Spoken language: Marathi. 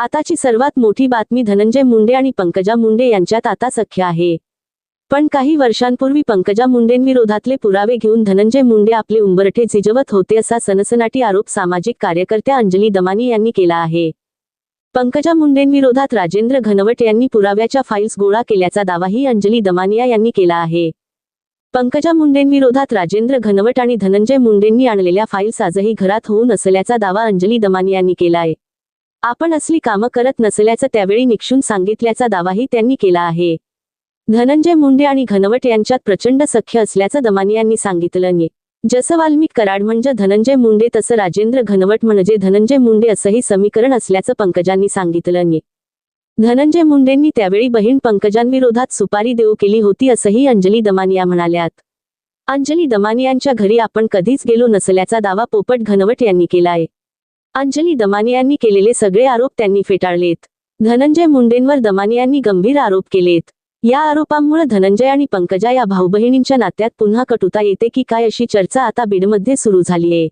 आताची सर्वात मोठी बातमी धनंजय मुंडे आणि पंकजा मुंडे यांच्यात आता सख्य आहे. पण काही वर्षांपूर्वी पंकजा मुंडेंविरोधातले पुरावे घेऊन धनंजय मुंडे आपले उंबरठे झिजवत होते असा सनसनाटी आरोप सामाजिक कार्यकर्त्या अंजली दमानी यांनी केला आहे. पंकजा मुंडेंविरोधात राजेंद्र घनवट यांनी पुराव्याच्या फाईल्स गोळा केल्याचा दावाही अंजली दमानिया यांनी केला आहे. पंकजा मुंडेंविरोधात राजेंद्र घनवट आणि धनंजय मुंडेंनी आणलेल्या फाईल्स आजही घरात होऊ नसल्याचा दावा अंजली दमानी यांनी केलाय. आपण असली कामं करत नसल्याचं त्यावेळी निक्षून सांगितल्याचा दावाही त्यांनी केला आहे. धनंजय मुंडे आणि घनवट यांच्यात प्रचंड सख्य असल्याचं दमानी यांनी सांगितलं जसं वाल्मिक कराड म्हणजे धनंजय मुंडे तसं राजेंद्र घनवट म्हणजे धनंजय मुंडे असंही समीकरण असल्याचं पंकजांनी सांगितलं धनंजय मुंडेंनी त्यावेळी बहीण पंकजांविरोधात सुपारी देऊ केली होती असंही अंजली दमानिया म्हणाल्यात. अंजली दमानियांच्या घरी आपण कधीच गेलो नसल्याचा दावा पोपट घनवट यांनी केलाय अंजली दमानियांनी केलेले सगळे आरोप त्यांनी फेटाळलेत. धनंजय मुंडेंवर दमानियांनी गंभीर आरोप केलेत. या आरोपांमुळे धनंजय आणि पंकजा या भाऊबहिणींच्या नात्यात पुन्हा कटुता येते की काय अशी चर्चा आता बीडमध्ये सुरू झालीये.